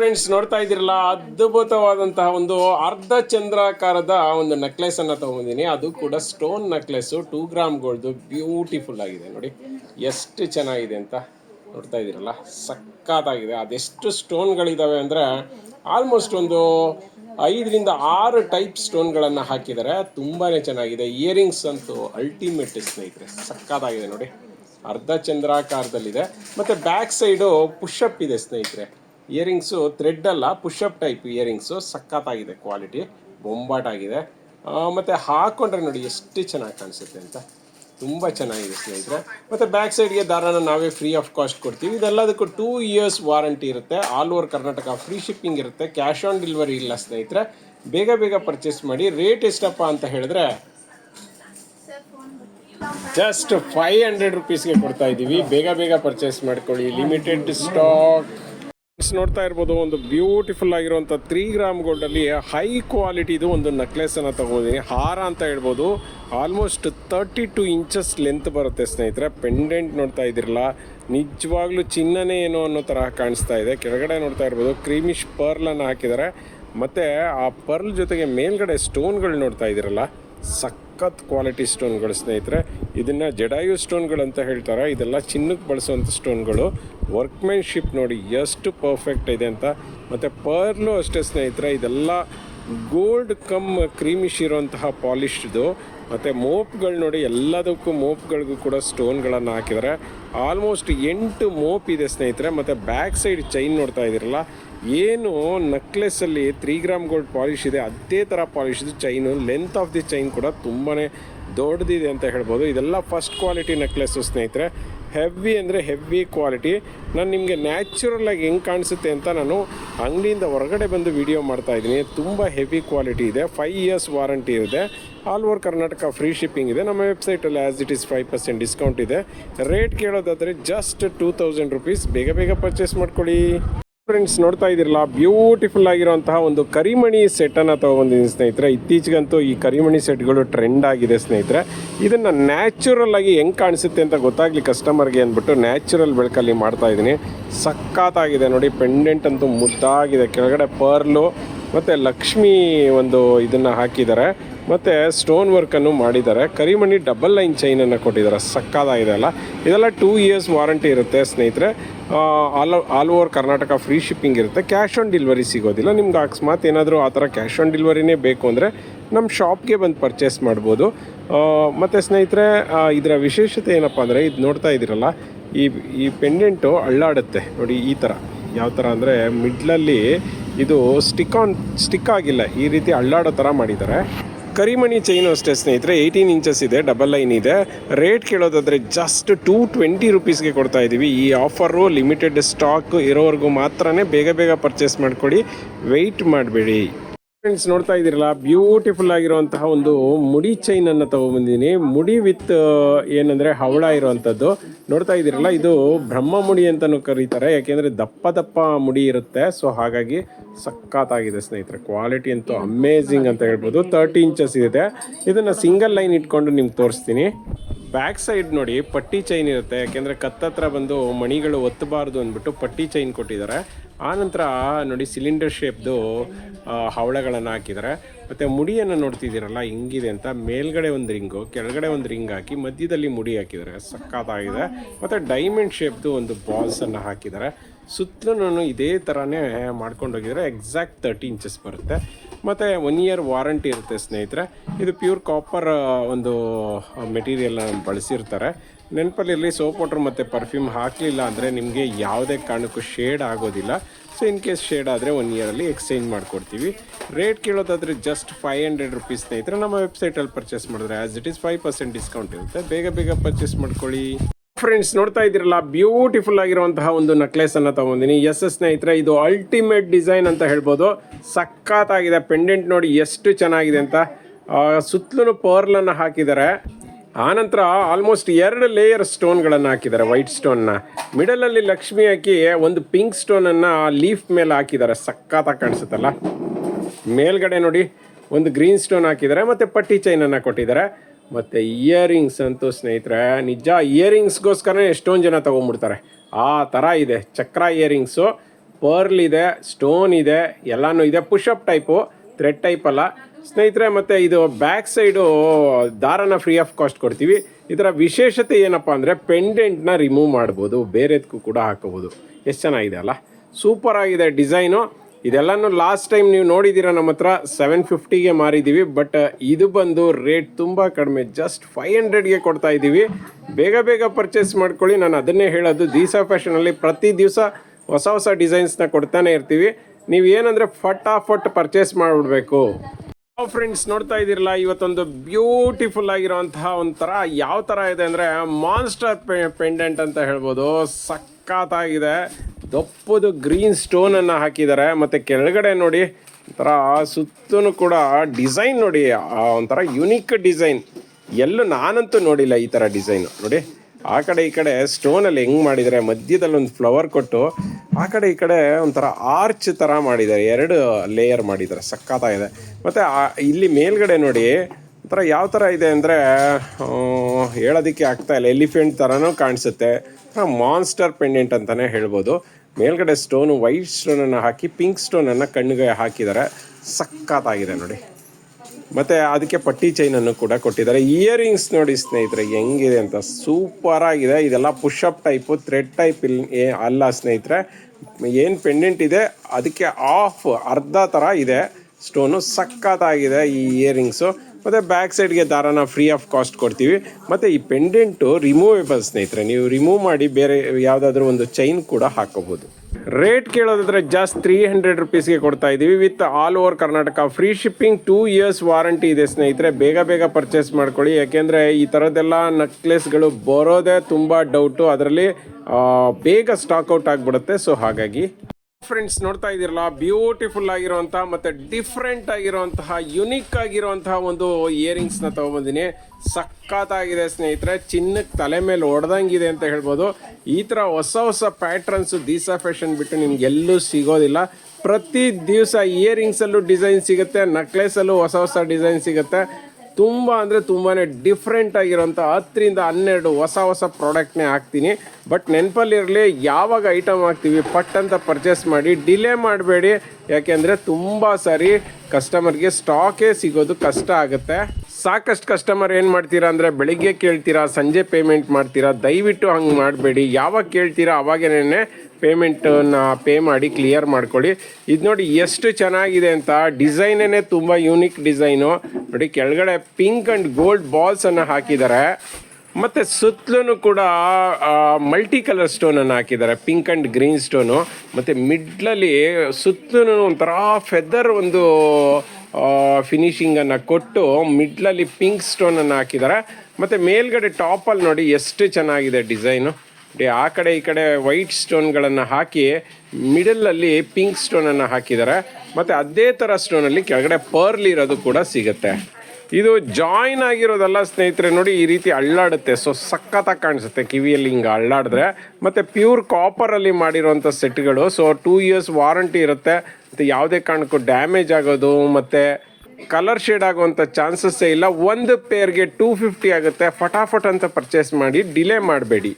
Friends ನೋಡ್ತಾ ಇದ್ದೀರಲ್ಲ? ಅದ್ಭುತವಾದಂತಹ ಒಂದು ಅರ್ಧ ಚಂದ್ರಾಕಾರದ ಒಂದು ನೆಕ್ಲೆಸ್ ಅನ್ನ ತಗೊಂಡಿದ್ದೀನಿ. ಅದು ಕೂಡ stone necklace two gram gold beautiful ಆಗಿದೆ. ನೋಡಿ, ಎಷ್ಟು ಚೆನ್ನಾಗಿದೆ ಅಂತ ನೋಡ್ತಾ ಇದ್ದೀರಲ್ಲ? ಸಕ್ಕತ್ತಾಗಿದೆ ಅದೆಷ್ಟು ಸ್ಟೋನ್ಗಳಿದಾವೆ ಅಂದರೆ ಆಲ್ಮೋಸ್ಟ್ ಒಂದು ಐದರಿಂದ ಆರು ಟೈಪ್ ಸ್ಟೋನ್ಗಳನ್ನು ಹಾಕಿದ್ದಾರೆ. ತುಂಬಾ ಚೆನ್ನಾಗಿದೆ. ಇಯರಿಂಗ್ಸ್ ಅಂತೂ ಅಲ್ಟಿಮೇಟ್ ಸ್ನೇಹಿತರೆ ಸಕ್ಕತ್ತಾಗಿದೆ ನೋಡಿ, ಅರ್ಧ ಚಂದ್ರಾಕಾರದಲ್ಲಿದೆ. ಮತ್ತು ಬ್ಯಾಕ್ ಸೈಡು ಪುಷಪ್ ಇದೆ ಸ್ನೇಹಿತರೆ. ಇಯರಿಂಗ್ಸು ಥ್ರೆಡ್ ಅಲ್ಲ ಪುಷಪ್ ಟೈಪ್ ಇಯರಿಂಗ್ಸು, ಸಖತ್ತಾಗಿದೆ ಕ್ವಾಲಿಟಿ ಬೊಂಬಾಟಾಗಿದೆ. ಮತ್ತು ಹಾಕೊಂಡ್ರೆ ನೋಡಿ ಎಷ್ಟು ಚೆನ್ನಾಗಿ ಕಾಣಿಸುತ್ತೆ ಅಂತ. ತುಂಬ ಚೆನ್ನಾಗಿದೆ ಸ್ನೇಹಿತರೆ. ಮತ್ತು ಬ್ಯಾಕ್ ಸೈಡ್ಗೆ ದಾರಾನ ನಾವೇ ಫ್ರೀ ಆಫ್ ಕಾಸ್ಟ್ ಕೊಡ್ತೀವಿ. ಇದೆಲ್ಲದಕ್ಕೂ ಟೂ ಇಯರ್ಸ್ ವಾರಂಟಿ ಇರುತ್ತೆ. All over Karnataka free shipping ಇರುತ್ತೆ. ಕ್ಯಾಶ್ ಆನ್ ಡೆಲಿವರಿ ಇಲ್ಲ ಸ್ನೇಹಿತರೆ. ಬೇಗ ಬೇಗ ಪರ್ಚೇಸ್ ಮಾಡಿ. ರೇಟ್ ಎಷ್ಟಪ್ಪ ಅಂತ ಹೇಳಿದ್ರೆ ಜಸ್ಟ್ ಫೈವ್ ಹಂಡ್ರೆಡ್ ರುಪೀಸ್ಗೆ ಕೊಡ್ತಾ ಇದ್ದೀವಿ ಬೇಗ ಬೇಗ ಪರ್ಚೇಸ್ ಮಾಡ್ಕೊಳ್ಳಿ. ಲಿಮಿಟೆಡ್ ಸ್ಟಾಕ್ ನೋಡ್ತಾ ಇರ್ಬೋದು, ಒಂದು ಬ್ಯೂಟಿಫುಲ್ ಆಗಿರುವಂಥ ತ್ರೀ ಗ್ರಾಮ್ ಗೋಲ್ಡಲ್ಲಿ ಹೈ ಕ್ವಾಲಿಟಿದು ಒಂದು ನೆಕ್ಲೆಸನ್ನು ತಗೊಂಡಿದ್ದೀನಿ. ಹಾರ ಅಂತ ಹೇಳ್ಬೋದು. Almost thirty two inches length ಬರುತ್ತೆ ಸ್ನೇಹಿತರೆ. ಪೆಂಡೆಂಟ್ ನೋಡ್ತಾ ಇದ್ದೀರಲ್ಲ. ನಿಜವಾಗ್ಲೂ ಚಿನ್ನನೇ ಏನೋ ಅನ್ನೋ ಥರ ಕಾಣಿಸ್ತಾ ಇದೆ. ಕೆಳಗಡೆ ನೋಡ್ತಾ ಇರ್ಬೋದು ಕ್ರೀಮಿಶ್ ಪರ್ಲನ್ನು ಹಾಕಿದ್ದಾರೆ. ಮತ್ತು ಆ ಪರ್ಲ್ ಜೊತೆಗೆ ಮೇಲ್ಗಡೆ ಸ್ಟೋನ್ಗಳು ನೋಡ್ತಾ ಇದ್ದೀರಲ್ಲ. ಸಖತ್ ಕ್ವಾಲಿಟಿ ಸ್ಟೋನ್ಗಳು ಸ್ನೇಹಿತರೆ. ಇದನ್ನು ಜಡಾಯು ಸ್ಟೋನ್ಗಳು ಅಂತ ಹೇಳ್ತಾರೆ. ಇದೆಲ್ಲ ಚಿನ್ನಕ್ಕೆ ಬಳಸುವಂಥ ಸ್ಟೋನ್ಗಳು. ವರ್ಕ್ಮೆನ್ಶಿಪ್ ನೋಡಿ ಎಷ್ಟು ಪರ್ಫೆಕ್ಟ್ ಇದೆ ಅಂತ. ಮತ್ತು ಪರ್ಲು ಅಷ್ಟೇ ಸ್ನೇಹಿತರೆ, ಇದೆಲ್ಲ ಗೋಲ್ಡ್ ಕಮ್ ಕ್ರೀಮಿಶ್ ಇರುವಂತಹ ಪಾಲಿಶ್ದು ಮತ್ತು ಮೋಪ್ಗಳು ನೋಡಿ ಎಲ್ಲದಕ್ಕೂ ಮೋಪ್ಗಳಿಗೂ ಕೂಡ ಸ್ಟೋನ್ಗಳನ್ನು ಹಾಕಿದ್ದಾರೆ ಆಲ್ಮೋಸ್ಟ್ ಎಂಟು ಮೋಪ್ ಇದೆ ಸ್ನೇಹಿತರೆ. ಮತ್ತು ಬ್ಯಾಕ್ ಸೈಡ್ ಚೈನ್ ನೋಡ್ತಾ ಇದ್ದೀರಲ್ಲ, ಏನು ನೆಕ್ಲೆಸ್ಸಲ್ಲಿ ತ್ರೀ ಗ್ರಾಮ್ ಗೋಲ್ಡ್ ಪಾಲಿಶ್ ಇದೆ. ಅದೇ ಥರ ಪಾಲಿಶ್ದು chain, length of the chain ಕೂಡ ತುಂಬಾ ದೊಡ್ಡದಿದೆ ಅಂತ ಹೇಳ್ಬೋದು. ಇದೆಲ್ಲ ಫಸ್ಟ್ ಕ್ವಾಲಿಟಿ ನೆಕ್ಲೆಸ್ಸು ಸ್ನೇಹಿತರೆ. ಹೆವಿ ಅಂದರೆ ಹೆವಿ ಕ್ವಾಲಿಟಿ ನಾನು ನಿಮಗೆ ನ್ಯಾಚುರಲಾಗಿ ಹೆಂಗೆ ಕಾಣಿಸುತ್ತೆ ಅಂತ ನಾನು ಅಂಗಡಿಯಿಂದ ಹೊರಗಡೆ ಬಂದು ವಿಡಿಯೋ ಮಾಡ್ತಾ ಇದ್ದೀನಿ. ತುಂಬ ಹೆವಿ ಕ್ವಾಲಿಟಿ ಇದೆ. ಫೈವ್ ಇಯರ್ಸ್ ವಾರಂಟಿ ಇದೆ. All over Karnataka free shipping ಇದೆ. ನಮ್ಮ ವೆಬ್ಸೈಟಲ್ಲಿ as it is five percent discount ಇದೆ. ರೇಟ್ ಕೇಳೋದಾದರೆ ಜಸ್ಟ್ ಟೂ ತೌಸಂಡ್ ರುಪೀಸ್ ಬೇಗ ಬೇಗ ಪರ್ಚೇಸ್ ಮಾಡ್ಕೊಳ್ಳಿ. ಫ್ರೆಂಡ್ಸ್ ನೋಡ್ತಾ ಇದ್ದೀರಲ್ಲ? ಬ್ಯೂಟಿಫುಲ್ ಆಗಿರುವಂತಹ ಒಂದು ಕರಿಮಣಿ ಸೆಟ್ ಸೆಟ್ಟನ್ನು ತೊಗೊಂಬಂದಿದ್ದೀನಿ ಸ್ನೇಹಿತರೆ. ಇತ್ತೀಚೆಗಂತೂ ಈ ಕರಿಮಣಿ ಸೆಟ್ಗಳು ಟ್ರೆಂಡ್ ಆಗಿದೆ ಸ್ನೇಹಿತರೆ. ಇದನ್ನು ನ್ಯಾಚುರಲ್ ಆಗಿ ಹೆಂಗೆ ಕಾಣಿಸುತ್ತೆ ಅಂತ ಗೊತ್ತಾಗ್ಲಿ ಕಸ್ಟಮರ್ಗೆ ಅಂದ್ಬಿಟ್ಟು ನ್ಯಾಚುರಲ್ ಬೆಳಕಲ್ಲಿ ಮಾಡ್ತಾ ಇದ್ದೀನಿ. ಸಖತ್ತಾಗಿದೆ ನೋಡಿ ಪೆಂಡೆಂಟ್ ಅಂತೂ ಮುದ್ದಾಗಿದೆ. ಕೆಳಗಡೆ ಪರ್ಲು, ಮತ್ತು ಲಕ್ಷ್ಮಿ ಒಂದು ಇದನ್ನು ಹಾಕಿದ್ದಾರೆ. ಮತ್ತು ಸ್ಟೋನ್ ವರ್ಕನ್ನು ಮಾಡಿದ್ದಾರೆ. ಕರಿಮಣಿ ಡಬಲ್ ಲೈನ್ ಚೈನನ್ನು ಕೊಟ್ಟಿದ್ದಾರೆ. ಸಕ್ಕದಾಗಿದೆ ಅಲ್ಲ? ಇದೆಲ್ಲ ಟೂ ಇಯರ್ಸ್ ವಾರಂಟಿ ಇರುತ್ತೆ ಸ್ನೇಹಿತರೆ. All all over Karnataka free shipping ಇರುತ್ತೆ. ಕ್ಯಾಶ್ ಆನ್ ಡೆಲಿವರಿ ಸಿಗೋದಿಲ್ಲ. ನಿಮ್ಗೆ ಅಕಸ್ಮಾತ್ ಏನಾದರೂ ಆ ಥರ ಕ್ಯಾಶ್ ಆನ್ ಡೆಲಿವರಿನೇ ಬೇಕು ಅಂದರೆ ನಮ್ಮ ಶಾಪ್ಗೆ ಬಂದು ಪರ್ಚೇಸ್ ಮಾಡ್ಬೋದು. ಮತ್ತು ಸ್ನೇಹಿತರೆ ಇದರ ವಿಶೇಷತೆ ಏನಪ್ಪ ಅಂದರೆ ಇದು ನೋಡ್ತಾ ಇದ್ದೀರಲ್ಲ, ಈ ಈ ಪೆಂಡೆಂಟು ಅಳ್ಳಾಡುತ್ತೆ. ನೋಡಿ, ಈ ಥರ. ಯಾವ ಥರ ಅಂದರೆ ಮಿಡ್ಲಲ್ಲಿ ಇದು ಸ್ಟಿಕ್ ಆನ್ ಸ್ಟಿಕ್ ಆಗಿಲ್ಲ. ಈ ರೀತಿ ಅಳ್ಳಾಡೋ ಥರ ಮಾಡಿದ್ದಾರೆ. ಕರಿಮಣಿ ಚೈನು ಅಷ್ಟೇ ಸ್ನೇಹಿತರೆ ಏಯ್ಟೀನ್ ಇಂಚಸ್ ಇದೆ ಡಬಲ್ ಲೈನ್ ಇದೆ. ರೇಟ್ ಕೇಳೋದಾದರೆ ಜಸ್ಟ್ ಟೂ ಟ್ವೆಂಟಿ ರುಪೀಸ್ಗೆ ಕೊಡ್ತಾ ಇದ್ದೀವಿ ಈ ಆಫರು ಲಿಮಿಟೆಡ್ ಸ್ಟಾಕ್ ಇರೋವರೆಗೂ ಮಾತ್ರನೇ ಬೇಗ ಬೇಗ ಪರ್ಚೇಸ್ ಮಾಡಿಕೊಡಿ. ವೆಯ್ಟ್ ಮಾಡಬೇಡಿ. ಫ್ರೆಂಡ್ಸ್ ನೋಡ್ತಾ ಇದ್ದೀರಲ್ಲ? ಬ್ಯೂಟಿಫುಲ್ ಆಗಿರುವಂತಹ ಒಂದು ಮುಡಿ ಚೈನ್ ಅನ್ನು ತಗೊಂಡ್ಬಂದಿದ್ದೀನಿ ಮುಡಿ ವಿತ್ ಏನಂದ್ರೆ ಹವಳ ಇರುವಂತದ್ದು ನೋಡ್ತಾ ಇದ್ದೀರಲ್ಲ, ಇದು ಬ್ರಹ್ಮ ಮುಡಿ ಅಂತಲೂ ಕರೀತಾರೆ. ಯಾಕೆಂದ್ರೆ ದಪ್ಪ ದಪ್ಪ ಮುಡಿ ಇರುತ್ತೆ. ಸೊ ಹಾಗಾಗಿ ಸಖತ್ತಾಗಿದೆ ಸ್ನೇಹಿತರೆ. ಕ್ವಾಲಿಟಿ ಅಂತೂ ಅಮೇಝಿಂಗ್ ಅಂತ ಹೇಳ್ಬೋದು. ತರ್ಟಿ ಇಂಚಸ್ ಇದೆ. ಇದನ್ನ ಸಿಂಗಲ್ ಲೈನ್ ಇಟ್ಕೊಂಡು ನಿಮ್ಗೆ ತೋರಿಸ್ತೀನಿ. ಬ್ಯಾಕ್ ಸೈಡ್ ನೋಡಿ, ಪಟ್ಟಿ ಚೈನ್ ಇರುತ್ತೆ. ಯಾಕೆಂದ್ರೆ ಕತ್ತತ್ರ ಬಂದು ಮಣಿಗಳು ಒತ್ತಬಾರ್ದು ಅಂದ್ಬಿಟ್ಟು ಪಟ್ಟಿ ಚೈನ್ ಕೊಟ್ಟಿದ್ದಾರೆ. ಆನಂತರ ನೋಡಿ ಸಿಲಿಂಡರ್ ಶೇಪ್ದು ಹವಳಗಳನ್ನು ಹಾಕಿದ್ದಾರೆ ಮತ್ತು ಮುಡಿಯನ್ನು ನೋಡ್ತಿದ್ದೀರಲ್ಲ, ಹಿಂಗಿದೆ ಅಂತ. ಮೇಲ್ಗಡೆ ಒಂದು ರಿಂಗು, ಕೆಳಗಡೆ ಒಂದು ರಿಂಗ್ ಹಾಕಿ, ಮಧ್ಯದಲ್ಲಿ ಮುಡಿ ಹಾಕಿದ್ದಾರೆ ಸಖತ್ತಾಗಿದೆ ಮತ್ತು ಡೈಮಂಡ್ ಶೇಪ್ದು ಒಂದು ಬಾಲ್ಸನ್ನು ಹಾಕಿದ್ದಾರೆ ಸುತ್ತಲೂ ಇದೇ ಥರನೇ ಮಾಡ್ಕೊಂಡು ಹೋಗಿದರೆ. ಎಕ್ಸಾಕ್ಟ್ ತರ್ಟಿ ಇಂಚಸ್ ಬರುತ್ತೆ. ಮತ್ತು ಒನ್ ಇಯರ್ ವಾರಂಟಿ ಇರುತ್ತೆ ಸ್ನೇಹಿತರೆ. ಇದು ಪ್ಯೂರ್ ಕಾಪರ್ ಒಂದು ಮೆಟೀರಿಯಲ್ನ ಬಳಸಿರ್ತಾರೆ. ನೆನಪಲ್ಲಿರಲಿ ಸೋಪ್ ವಾಟರ್ ಮತ್ತು ಪರ್ಫ್ಯೂಮ್ ಹಾಕಲಿಲ್ಲ ಅಂದರೆ ನಿಮಗೆ ಯಾವುದೇ ಕಾರಣಕ್ಕೂ ಶೇಡ್ ಆಗೋದಿಲ್ಲ. ಸೊ ಇನ್ ಕೇಸ್ ಶೇಡ್ ಆದರೆ ಒನ್ ಇಯರಲ್ಲಿ ಎಕ್ಸ್ಚೇಂಜ್ ಮಾಡಿಕೊಡ್ತೀವಿ. ರೇಟ್ ಕೇಳೋದಾದರೆ ಜಸ್ಟ್ ಫೈವ್ ಹಂಡ್ರೆಡ್ ರುಪೀಸ್ ಸ್ನೇಹಿತರೆ ನಮ್ಮ ವೆಬ್ಸೈಟಲ್ಲಿ ಪರ್ಚೇಸ್ ಮಾಡಿದ್ರೆ as it is five percent discount ಇರುತ್ತೆ. ಬೇಗ ಬೇಗ ಪರ್ಚೇಸ್ ಮಾಡ್ಕೊಳ್ಳಿ. ಫ್ರೆಂಡ್ಸ್ ನೋಡ್ತಾ ಇದ್ದೀರಲ್ಲ ಬ್ಯೂಟಿಫುಲ್ ಆಗಿರುವಂತಹ ಒಂದು ನೆಕ್ಲೆಸ್ ಅನ್ನು ತಗೊಂಡಿನಿ. ಎಸ್ ಎಸ್ ಸ್ನೇಹಿತರೆ, ಇದು ಅಲ್ಟಿಮೇಟ್ ಡಿಸೈನ್ ಅಂತ ಹೇಳ್ಬೋದು. ಸಖತ್ತಾಗಿದೆ ಪೆಂಡೆಂಟ್ ನೋಡಿ ಎಷ್ಟು ಚೆನ್ನಾಗಿದೆ ಅಂತ. ಸುತ್ತಲೂ ಪರ್ಲನ್ನು ಹಾಕಿದ್ದಾರೆ. ಆನಂತರ ಆಲ್ಮೋಸ್ಟ್ ಎರಡು ಲೇಯರ್ ಸ್ಟೋನ್ಗಳನ್ನು ಹಾಕಿದ್ದಾರೆ ವೈಟ್ ಸ್ಟೋನ್ನ ಮಿಡಲಲ್ಲಿ ಲಕ್ಷ್ಮಿ ಹಾಕಿ ಒಂದು ಪಿಂಕ್ ಸ್ಟೋನನ್ನು ಲೀಫ್ ಮೇಲೆ ಹಾಕಿದ್ದಾರೆ, ಸಖತ್ತಾಗಿ ಕಾಣಿಸುತ್ತಲ್ಲ. ಮೇಲ್ಗಡೆ ನೋಡಿ, ಒಂದು ಗ್ರೀನ್ ಸ್ಟೋನ್ ಹಾಕಿದ್ದಾರೆ, ಮತ್ತು ಪಟ್ಟಿ ಚೈನನ್ನು ಕೊಟ್ಟಿದ್ದಾರೆ. ಮತ್ತು ಇಯರಿಂಗ್ಸ್ ಅಂತೂ ಸ್ನೇಹಿತರೆ, ನಿಜ ಇಯರಿಂಗ್ಸ್ಗೋಸ್ಕರನೇ ಎಷ್ಟೊಂದು ಜನ ತೊಗೊಂಡ್ಬಿಡ್ತಾರೆ ಆ ಥರ ಇದೆ, ಚಕ್ರ ಇಯರಿಂಗ್ಸು ಪರ್ಲ್ ಇದೆ ಸ್ಟೋನ್ ಇದೆ, ಎಲ್ಲಾನು ಇದೆ ಪುಷಪ್ ಟೈಪು ಥ್ರೆಡ್ ಟೈಪ್ ಅಲ್ಲ. ಸ್ನೇಹಿತರೆ, ಮತ್ತು ಇದು ಬ್ಯಾಕ್ ಸೈಡು ದಾರನ ಫ್ರೀ ಆಫ್ ಕಾಸ್ಟ್ ಕೊಡ್ತೀವಿ. ಇದರ ವಿಶೇಷತೆ ಏನಪ್ಪ ಅಂದರೆ ಪೆಂಡೆಂಟ್ನ ರಿಮೂವ್ ಮಾಡ್ಬೋದು, ಬೇರೆದಕ್ಕೂ ಕೂಡ ಹಾಕೋಬೋದು ಎಷ್ಟು ಚೆನ್ನಾಗಿದೆ ಅಲ್ಲ? ಸೂಪರ್ ಆಗಿದೆ ಡಿಸೈನು ಇದೆಲ್ಲನೂ ಲಾಸ್ಟ್ ಟೈಮ್ ನೀವು ನೋಡಿದ್ದೀರಾ ನಮ್ಮ ಹತ್ರ ಸೆವೆನ್ ಫಿಫ್ಟಿಗೆ ಮಾರಿದ್ದೀವಿ ಬಟ್ ಇದು ಬಂದು ರೇಟ್ ತುಂಬ ಕಡಿಮೆ. ಜಸ್ಟ್ ಫೈವ್ ಹಂಡ್ರೆಡ್ಗೆ ಕೊಡ್ತಾ ಇದ್ದೀವಿ. ಬೇಗ ಬೇಗ ಪರ್ಚೇಸ್ ಮಾಡ್ಕೊಳ್ಳಿ. ನಾನು ಅದನ್ನೇ ಹೇಳೋದು ದೀಸಾ ಫ್ಯಾಷನಲ್ಲಿ ಪ್ರತಿ ದಿವಸ ಹೊಸ ಹೊಸ ಡಿಸೈನ್ಸ್ನ ಕೊಡ್ತಾನೆ ಇರ್ತೀವಿ. ನೀವು ಏನಂದರೆ, ಫಟಾಫಟ್ ಪರ್ಚೇಸ್ ಮಾಡಿಬಿಡ್ಬೇಕು. ಫ್ರೆಂಡ್ಸ್ ನೋಡ್ತಾ ಇದ್ದೀರಲ್ಲ, ಇವತ್ತೊಂದು ಬ್ಯೂಟಿಫುಲ್ ಆಗಿರುವಂತಹ ಒಂಥರ ಯಾವ ಥರ ಇದೆ ಅಂದರೆ ಮಾನ್ಸ್ಟರ್ ಪೆಂಡೆಂಟ್ ಅಂತ ಹೇಳ್ಬೋದು. ಸಖತ್ತಾಗಿದೆ. ದಪ್ಪದು ಗ್ರೀನ್ ಸ್ಟೋನನ್ನು ಹಾಕಿದ್ದಾರೆ. ಮತ್ತು ಕೆಳಗಡೆ ನೋಡಿ, ಒಂಥರ ಸುತ್ತಲೂ ಕೂಡ ಡಿಸೈನ್ ನೋಡಿ ಒಂಥರ ಯುನೀಕ್ ಡಿಸೈನ್ ಎಲ್ಲೂ ನಾನಂತೂ ನೋಡಿಲ್ಲ ಈ ಥರ ಡಿಸೈನ್ ನೋಡಿ, ಆ ಕಡೆ ಈ ಕಡೆ ಸ್ಟೋನಲ್ಲಿ ಹೆಂಗೆ ಮಾಡಿದರೆ ಮಧ್ಯದಲ್ಲಿ ಒಂದು ಫ್ಲವರ್ ಕೊಟ್ಟು ಆ ಕಡೆ ಈ ಕಡೆ ಒಂಥರ ಆರ್ಚ್ ಥರ ಮಾಡಿದ್ದಾರೆ. ಎರಡು ಲೇಯರ್ ಮಾಡಿದ್ದಾರೆ. ಸಕ್ಕತ್ತಾಗಿದೆ ಮತ್ತು ಇಲ್ಲಿ ಮೇಲ್ಗಡೆ ನೋಡಿ, ಒಂಥರ ಯಾವ ಥರ ಇದೆ ಅಂದರೆ ಹೇಳೋದಕ್ಕೆ ಆಗ್ತಾ ಇಲ್ಲ. ಎಲಿಫೆಂಟ್ ಥರನೂ ಕಾಣಿಸುತ್ತೆ. ಮಾನ್ಸ್ಟರ್ ಪೆಂಡೆಂಟ್ ಅಂತಲೇ ಹೇಳ್ಬೋದು. ಮೇಲ್ಗಡೆ ಸ್ಟೋನು ವೈಟ್ ಸ್ಟೋನನ್ನು ಹಾಕಿ ಪಿಂಕ್ ಸ್ಟೋನನ್ನು ಕಣ್ಣಿಗೆ ಹಾಕಿದ್ದಾರೆ. ಸಕ್ಕತ್ತಾಗಿದೆ ನೋಡಿ. ಮತ್ತೆ ಅದಕ್ಕೆ ಪಟ್ಟಿ ಚೈನನ್ನು ಕೂಡ ಕೊಟ್ಟಿದ್ದಾರೆ. ಇಯರಿಂಗ್ಸ್ ನೋಡಿ ಸ್ನೇಹಿತರೆ, ಹೆಂಗಿದೆ ಅಂತ ಸೂಪರ್ ಆಗಿದೆ. ಇದೆಲ್ಲ ಅಪ್ ಟೈಪು ಥ್ರೆಡ್ ಟೈಪ್ ಇಲ್ ಅಲ್ಲ ಸ್ನೇಹಿತರೆ. ಏನು ಪೆಂಡೆಂಟ್ ಇದೆ, ಅದಕ್ಕೆ ಆಫ್ ಅರ್ಧ ಥರ ಇದೆ. ಸ್ಟೋನು ಸಕ್ಕತ್ತಾಗಿದೆ ಈ ಇಯರಿಂಗ್ಸು ಮತ್ತು ಬ್ಯಾಕ್ ಸೈಡ್ಗೆ ದಾರನ ಫ್ರೀ ಆಫ್ ಕಾಸ್ಟ್ ಕೊಡ್ತೀವಿ. ಮತ್ತು ಈ ಪೆಂಡೆಂಟು ರಿಮೂವೇಬಲ್ ಸ್ನೇಹಿತರೆ, ನೀವು ರಿಮೂವ್ ಮಾಡಿ ಬೇರೆ ಯಾವುದಾದ್ರೂ ಒಂದು ಚೈನ್ ಕೂಡ ಹಾಕೋಬೋದು ರೇಟ್ ಕೇಳೋದಾದ್ರೆ ಜಸ್ಟ್ ತ್ರೀ ಹಂಡ್ರೆಡ್ ರುಪೀಸ್ಗೆ ಕೊಡ್ತಾ ಇದ್ದೀವಿ with all over Karnataka free shipping two years warranty ಇದೆ ಸ್ನೇಹಿತರೆ. ಬೇಗ ಬೇಗ ಪರ್ಚೇಸ್ ಮಾಡ್ಕೊಳ್ಳಿ. ಯಾಕೆಂದರೆ ಈ ಥರದ್ದೆಲ್ಲ ನೆಕ್ಲೆಸ್ಗಳು ಬರೋದೇ ತುಂಬ ಡೌಟು ಅದರಲ್ಲಿ ಬೇಗ ಸ್ಟಾಕ್ ಔಟ್ ಆಗಿಬಿಡುತ್ತೆ. ಸೊ ಹಾಗಾಗಿ ಫ್ರೆಂಡ್ಸ್ ನೋಡ್ತಾ ಇದ್ದೀರಲ್ಲ? ಬ್ಯೂಟಿಫುಲ್ ಆಗಿರುವಂಥ ಮತ್ತು ಡಿಫ್ರೆಂಟ್ ಆಗಿರುವಂತಹ ಯುನಿಕ್ ಆಗಿರುವಂತಹ ಒಂದು ಇಯರಿಂಗ್ಸ್ನ ತೊಗೊಬಂದಿನಿ. ಸಖತ್ತಾಗಿದೆ ಸ್ನೇಹಿತರೆ ಚಿನ್ನಕ್ಕೆ ತಲೆ ಮೇಲೆ ಹೊಡೆದಂಗಿದೆ ಅಂತ ಹೇಳ್ಬೋದು. ಈ ಥರ ಹೊಸ ಹೊಸ ಪ್ಯಾಟ್ರನ್ಸು ದೀಸಾ ಫ್ಯಾಷನ್ ಬಿಟ್ಟು ನಿಮ್ಗೆ ಎಲ್ಲೂ ಸಿಗೋದಿಲ್ಲ. ಪ್ರತಿ ದಿವಸ ಇಯರಿಂಗ್ಸಲ್ಲೂ ಡಿಸೈನ್ ಸಿಗುತ್ತೆ ನೆಕ್ಲೆಸಲ್ಲೂ ಹೊಸ ಹೊಸ ಡಿಸೈನ್ ಸಿಗುತ್ತೆ. ತುಂಬ ಅಂದರೆ ತುಂಬಾ ಡಿಫ್ರೆಂಟ್ ಆಗಿರೋಂಥ ಹತ್ತರಿಂದ ಹನ್ನೆರಡು ಹೊಸ ಹೊಸ ಪ್ರಾಡಕ್ಟ್ನೇ ಹಾಕ್ತೀನಿ. ಬಟ್ ನೆನಪಲ್ಲಿರಲಿ ಯಾವಾಗ ಐಟಮ್ ಹಾಕ್ತೀವಿ ಪಟ್ ಅಂತ ಪರ್ಚೇಸ್ ಮಾಡಿ ಡಿಲೇ ಮಾಡಬೇಡಿ. ಯಾಕೆಂದರೆ ತುಂಬ ಸಾರಿ ಕಸ್ಟಮರ್ಗೆ ಸ್ಟಾಕೇ ಸಿಗೋದು ಕಷ್ಟ ಆಗುತ್ತೆ. ಸಾಕಷ್ಟು ಕಸ್ಟಮರ್ ಏನು ಮಾಡ್ತೀರಾ ಅಂದರೆ ಬೆಳಿಗ್ಗೆ ಕೇಳ್ತೀರಾ, ಸಂಜೆ ಪೇಮೆಂಟ್ ಮಾಡ್ತೀರಾ, ದಯವಿಟ್ಟು ಹಂಗೆ ಮಾಡಬೇಡಿ. ಯಾವಾಗ ಕೇಳ್ತೀರಾ ಅವಾಗೇನೆ ಪೇಮೆಂಟನ್ನ ಪೇ ಮಾಡಿ ಕ್ಲಿಯರ್ ಮಾಡ್ಕೊಳ್ಳಿ. ಇದು ನೋಡಿ ಎಷ್ಟು ಚೆನ್ನಾಗಿದೆ ಅಂತ ಡಿಸೈನೇ ತುಂಬ ಯೂನಿಕ್ ಡಿಸೈನು ನೋಡಿ ಕೆಳಗಡೆ ಪಿಂಕ್ ಆ್ಯಂಡ್ ಗೋಲ್ಡ್ ಬಾಲ್ಸನ್ನು ಹಾಕಿದ್ದಾರೆ. ಮತ್ತು ಸುತ್ತಲೂ ಕೂಡ ಮಲ್ಟಿ ಕಲರ್ ಸ್ಟೋನನ್ನು ಹಾಕಿದ್ದಾರೆ. ಪಿಂಕ್ ಆ್ಯಂಡ್ ಗ್ರೀನ್ ಸ್ಟೋನು ಮತ್ತು ಮಿಡ್ಲಲ್ಲಿ ಸುತ್ತಲೂ ಒಂಥರ ಫೆದರ್ ಒಂದು ಫಿನಿಶಿಂಗನ್ನು ಕೊಟ್ಟು ಮಿಡ್ಲಲ್ಲಿ ಪಿಂಕ್ ಸ್ಟೋನನ್ನು ಹಾಕಿದ್ದಾರೆ ಮತ್ತು ಮೇಲ್ಗಡೆ ಟಾಪಲ್ಲಿ ನೋಡಿ ಎಷ್ಟು ಚೆನ್ನಾಗಿದೆ ಡಿಸೈನು ಆ ಕಡೆ ಈ ಕಡೆ ವೈಟ್ ಸ್ಟೋನ್ಗಳನ್ನು ಹಾಕಿ ಮಿಡಲಲ್ಲಿ ಪಿಂಕ್ ಸ್ಟೋನನ್ನು ಹಾಕಿದ್ದಾರೆ ಮತ್ತು ಅದೇ ಥರ ಸ್ಟೋನಲ್ಲಿ ಕೆಳಗಡೆ ಪರ್ಲ್ ಇರೋದು ಕೂಡ ಸಿಗುತ್ತೆ. ಇದು ಜಾಯಿನ್ ಆಗಿರೋದಲ್ಲ ಸ್ನೇಹಿತರೆ, ನೋಡಿ ಈ ರೀತಿ ಅಳ್ಳಾಡುತ್ತೆ. ಸೊ ಸಖತ್ತಾಗಿ ಕಾಣಿಸುತ್ತೆ. ಕಿವಿಯಲ್ಲಿ ಹಿಂಗೆ ಅಳ್ಳಾಡಿದ್ರೆ. ಮತ್ತು ಪ್ಯೂರ್ ಕಾಪರಲ್ಲಿ ಮಾಡಿರೋಂಥ ಸೆಟ್ಗಳು ಸೊ ಟೂ ಇಯರ್ಸ್ ವಾರಂಟಿ ಇರುತ್ತೆ. ಮತ್ತು ಯಾವುದೇ ಕಾರಣಕ್ಕೂ ಡ್ಯಾಮೇಜ್ ಆಗೋದು, ಮತ್ತು ಕಲರ್ ಶೇಡ್ ಆಗುವಂಥ ಚಾನ್ಸಸ್ಸೇ ಇಲ್ಲ. ಒಂದು ಪೇರ್ಗೆ ಟೂ ಫಿಫ್ಟಿ ಆಗುತ್ತೆ. ಫಟಾಫಟ್ ಅಂತ ಪರ್ಚೇಸ್ ಮಾಡಿ ಡಿಲೇ ಮಾಡಬೇಡಿ.